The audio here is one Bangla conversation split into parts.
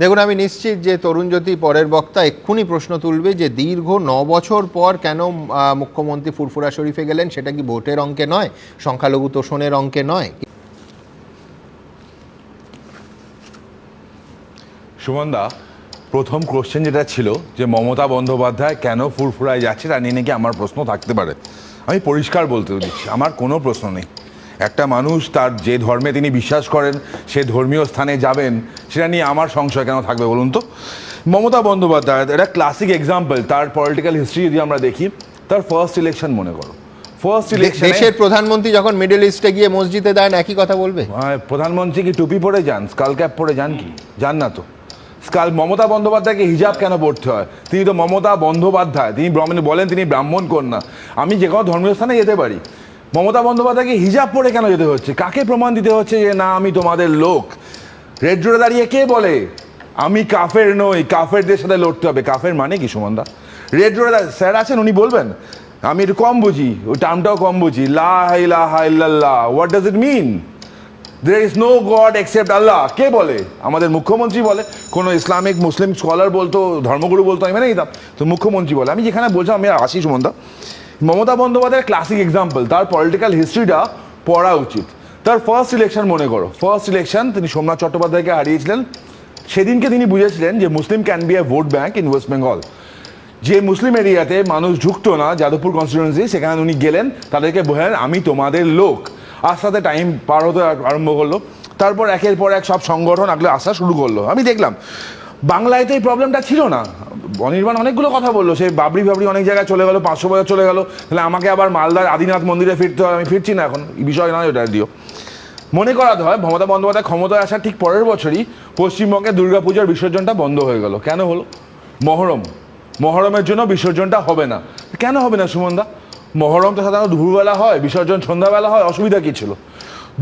দেখুন, আমি নিশ্চিত যে তরুণজ্যোতি পরের বক্তা এক্ষুনি প্রশ্ন তুলবে যে দীর্ঘ ন বছর পর কেন মুখ্যমন্ত্রী ফুরফুরা শরীফে গেলেন? সেটা কি ভোটের অঙ্কে নয়? সংখ্যালঘু তোষণের অঙ্কে নয়? সুমনদা প্রথম কোশ্চেন যেটা ছিল যে মমতা বন্দ্যোপাধ্যায় কেন ফুরফুরায় যাচ্ছে, তা নিয়ে নাকি আমার প্রশ্ন থাকতে পারে। আমি পরিষ্কার বলতে দিচ্ছি, আমার কোনো প্রশ্ন নেই। একটা মানুষ তার যে ধর্মে তিনি বিশ্বাস করেন সে ধর্মীয় স্থানে যাবেন সেটা নিয়ে আমার সংশয় কেন থাকবে বলুন তো? মমতা বন্দ্যোপাধ্যায় এটা ক্লাসিক এক্সাম্পল তার পলিটিক্যাল হিস্ট্রি যদি আমরা দেখি তার ফার্স্ট ইলেকশন মনে করো। ফার্স্ট ইলেকশন দেশের প্রধানমন্ত্রী যখন মিডল ইস্টে গিয়ে মসজিদে দেন একই কথা বলবে? প্রধানমন্ত্রী কি টুপি পরে যান? স্কাল ক্যাপ পরে যান কি? যান না তো। স্কাল মমতা বন্দ্যোপাধ্যায়কে হিজাব কেন পড়তে হয়? তিনি তো মমতা বন্দ্যোপাধ্যায় তিনি ব্রাহ্মণ বলেন তিনি ব্রাহ্মণ কন্যা। আমি যে কোনো ধর্মীয় স্থানে যেতে পারি। মমতা বন্দ্যোপাধ্যায়কে হিজাব পরে কেন যেতে হচ্ছে? কাকে প্রমাণ দিতে হচ্ছে যে না, আমি তোমাদের লোক? রেড রোডে দাঁড়িয়ে কে বলে? আমি কাফের নই, কাফেরদের সাথে লড়তে হবে। কাফের মানে কি সুমনদা রেড দা- স্যার আছেন, উনি বলবেন? আমি একটু কম বুঝি ওই টার্মটাও কম বুঝি। লা ইলাহা ইল্লাল্লাহ what does it mean there is no god except Allah. কে বলে? আমাদের মুখ্যমন্ত্রী বলে। কোনো ইসলামিক, মুসলিম স্কলার বলতো, ধর্মগুরু বলতো, আমি মেনে তো মুখ্যমন্ত্রী বলে। আমি যেখানে বলছিলাম আমি আশিস মন্দা মমতা বন্দ্যোপাধ্যায়ের ক্লাসিক এক্সাম্পল তার পলিটিক্যাল হিস্ট্রিটা পড়া উচিত। তার ফার্স্ট ইলেকশন মনে করো ফার্স্ট ইলেকশন তিনি সোমনাথ চট্টোপাধ্যায়কে হারিয়েছিলেন। সেদিনকে তিনি বুঝেছিলেন যে Muslim can be a vote bank in West Bengal যে মুসলিম এরিয়াতে মানুষ ঢুকতো না, যাদবপুর কনস্টিটিউয়েন্সি সেখানে উনি গেলেন, তাদেরকে বোঝালেন আমি তোমাদের লোক। আস্তে আস্তে টাইম পার হতে আরম্ভ করল। তারপর একের পর এক সব সংগঠন আগলে আসা শুরু করল। আমি দেখলাম বাংলায় তো এই প্রবলেমটা ছিল না। অনির্বাণ অনেকগুলো কথা বলল, সে বাবরি বাবরি অনেক জায়গায় চলে গেলো, পাঁচশো বছর চলে গেলো, তাহলে আমাকে আবার মালদার আদিনাথ মন্দিরে ফিরতে হয়, আমি ফিরছি না এখন বিষয় নয় ওটা দিও মনে করাতে হয়, মমতা বন্দ্যোপাধ্যায় ক্ষমতায় আসার ঠিক পরের বছরই পশ্চিমবঙ্গে দুর্গাপূজার বিসর্জনটা বন্ধ হয়ে গেল। কেন হলো? মহরম। মহরমের জন্য বিসর্জনটা হবে না। কেন হবে না সুমনদা? মহরম তো সাধারণত দুপুরবেলা হয়, বিসর্জন সন্ধ্যাবেলা হয়, অসুবিধা কী ছিল?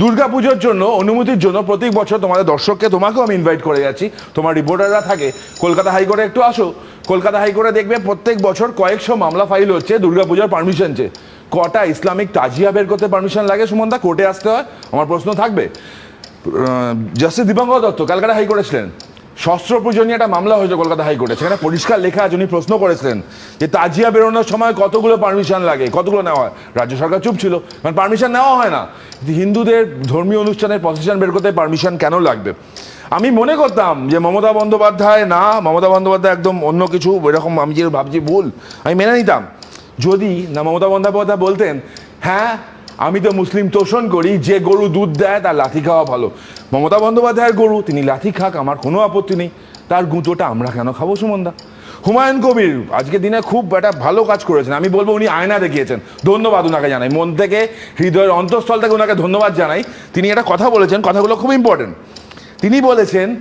দুর্গাপুজোর জন্য, অনুমতির জন্য প্রত্যেক বছর তোমাদের দর্শককে তোমাকেও আমি ইনভাইট করে যাচ্ছি। তোমার রিপোর্টাররা থাকে, কলকাতা হাইকোর্টে একটু আসো। কলকাতা হাইকোর্টে দেখবে প্রত্যেক বছর কয়েকশো মামলা ফাইল হচ্ছে, দুর্গাপূজার পারমিশন চেয়ে। কটা ইসলামিক তাজিয়া বের করতে পারমিশন লাগে সুমনদা কোর্টে আসতে হয়? আমার প্রশ্ন থাকবে। জাস্টিস দীপঙ্কর দত্ত ক্যালকাটা হাইকোর্টে ছিলেন শস্ত্র পুজো নিয়ে একটা মামলা হয়েছে কলকাতা হাইকোর্টে। সেখানে পরিষ্কার লেখা আছে, উনি প্রশ্ন করেছিলেন যে তাজিয়া বেরোনোর সময় কতগুলো পারমিশন লাগে? কতগুলো নেওয়া হয়? রাজ্য সরকার চুপ ছিল। কারণ পারমিশন নেওয়া হয় না। হিন্দুদের ধর্মীয় অনুষ্ঠানের প্রসেশন বের করতে পারমিশন কেন লাগবে? আমি মনে করতাম যে মমতা বন্দ্যোপাধ্যায় না, মমতা বন্দ্যোপাধ্যায় একদম অন্য কিছু এরকম আমি যে ভাবছি ভুল, আমি মেনে নিতাম। যদি না মমতা বন্দ্যোপাধ্যায় বলতেন হ্যাঁ আমি তো মুসলিম তোষণ করি, যে গরু দুধ দেয় তার লাথি খাওয়া ভালো। মমতা বন্দ্যোপাধ্যায়ের গরু, তিনি লাথি খাক, আমার কোনো আপত্তি নেই। তার গুঁতোটা আমরা কেন খাব, সুমনদা? হুমায়ুন কবির আজকে দিনে খুব একটা ভালো কাজ করেছেন। আমি বলব উনি আয়না দেখিয়েছেন। ধন্যবাদ ওনাকে জানাই। মন থেকে, হৃদয়ের অন্তঃস্থল থেকে ওনাকে ধন্যবাদ জানাই। তিনি একটা কথা বলেছেন, কথাগুলো খুব ইম্পর্টেন্ট তিনি বলেছেন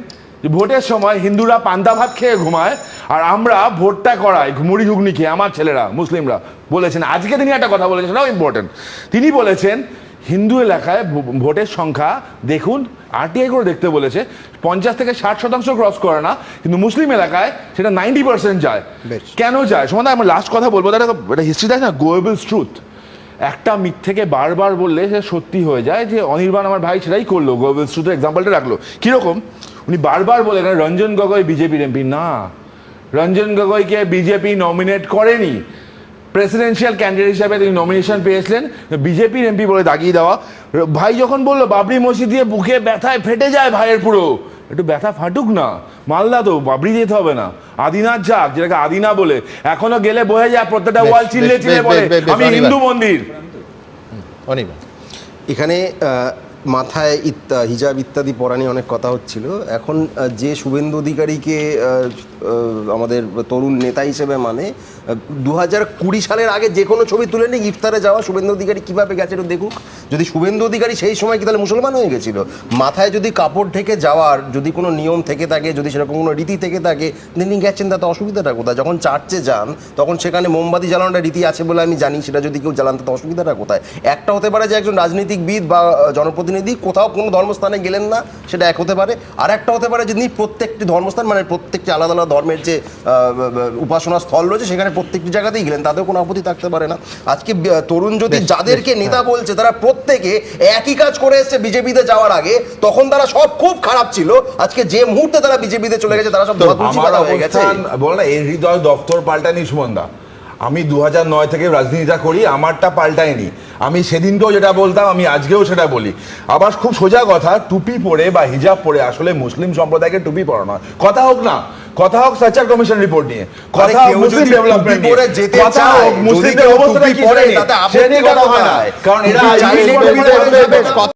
ভোটের সময় হিন্দুরা পান্তা ভাত খেয়ে ঘুমায় আর আমরা ভোটটা করাই মুড়ি ঘুগনি খেয়ে আমার ছেলেরা মুসলিমরা। বলেছেন আজকে তিনি একটা কথা বলেছেন সেটাও ইম্পর্টেন্ট তিনি বলেছেন হিন্দু এলাকায় ভোটের সংখ্যা দেখুন আরটিআই করে দেখতে বলেছে পঞ্চাশ থেকে ষাট শতাংশ ক্রস করে না কিন্তু মুসলিম এলাকায় সেটা নাইনটি পার্সেন্ট যায়। কেন যায়? সমাধান আমার লাস্ট কথা বলব তাহলে এটা হিস্ট্রি দেয় না গোয়েবলস ট্রুথ একটা মিথ থেকে বারবার বললে সে সত্যি হয়ে যায় যে অনির্বাণ আমার ভাই সেটাই করল গোয়েবলস ট্রুথের এক্সাম্পলটা রাখল। কীরকম? উনি বারবার বলে রঞ্জন গগৈ বিজেপির এমপি। না। রঞ্জন গগৈকে বিজেপি নমিনেট করেনি। প্রেসিডেন্সিয়াল ক্যান্ডিডেট হিসাবে তিনি নমিনেশন পেয়েছিলেন। বিজেপির এমপি বলে দাগিয়ে দেওয়া। ভাই যখন বলল বাবরি মসজিদ দিয়ে বুকে ব্যথায় ফেটে যায় ভাইয়ের পুরো। একটু ব্যথা ফাটুক না। মালদা তো বাবরি যেতে হবে না। আদিনাথ যাক যেটাকে আদিনা বলে। এখনও গেলে বয়ে যায় প্রত্যেকটা ওয়াল চিল্লে চিল্লে বলে। আমি হিন্দু মন্দির। অনির্বাণ এখানে আহ, মাথায় ইত্যা হিজাব ইত্যাদি পরা নিয়ে অনেক কথা হচ্ছিল। এখন যে শুভেন্দু অধিকারীকে আমাদের তরুণ নেতা হিসেবে মানে দু হাজার কুড়ি সালের আগে যে কোনো ছবি তুলে নিয়ে ইফতারে যাওয়া, শুভেন্দু অধিকারী কীভাবে গেছে একটু দেখুক। যদি শুভেন্দু অধিকারী সেই সময় কি তাহলে মুসলমান হয়ে গেছিল? মাথায় যদি কাপড় ঢেকে যাওয়ার যদি কোনো নিয়ম থেকে থাকে, যদি সেরকম কোনো রীতি থেকে থাকে, তিনি গেছেন, তাতে অসুবিধাটা কোথায়? যখন চার্চে যান, তখন সেখানে মোমবাতি জ্বালানোটা রীতি আছে বলে আমি জানি, সেটা যদি কেউ জ্বালান, তাতে অসুবিধাটা কোথায়? একটা হতে পারে যে একজন রাজনীতিকবিদ বা জনপ্রতিনিধি কোথাও কোনো ধর্মস্থানে গেলেন না, সেটা এক হতে পারে। আর একটা হতে পারে যিনি প্রত্যেকটি ধর্মস্থান মানে প্রত্যেকটি আলাদা আলাদা ধর্মের যে উপাসনা স্থল রয়েছে, সেখানে প্রত্যেকটি জায়গাতেই গেলেন তাদের কোনো আপত্তি থাকতে পারে না। আজকে তরুণ যদি যাদেরকে নেতা বলছে তারা প্রত্যেকে একই কাজ করে এসেছে বিজেপিতে যাওয়ার আগে। তখন তারা সব খুব খারাপ ছিল। আজকে যে মুহূর্তে তারা বিজেপিতে চলে গেছে তারা সব হয়ে গেছে। বল না এই হৃদয় দপ্তর পাল্টায়নি সুমনদা আমি দু নয় থেকে রাজনীতিটা করি আমারটা পাল্টায়নি। আমি সেদিনকেও যেটা বলতাম আমি আজকেও সেটা বলি। আবার খুব সোজা কথা টুপি পরে বা হিজাব পরে আসলে মুসলিম সম্প্রদায়কে টুপি পরানো হয়। কথা হোক না কথা হোক সার্চার কমিশন রিপোর্ট নিয়ে কথা হোক মুসলিম ডেভেলপমেন্ট পরে যেতে কথা হোক মুসলিমদের অবস্থা কি নিয়ে। তাতে আপত্তি কথা হয় না কারণ এরা আইনি চাইলে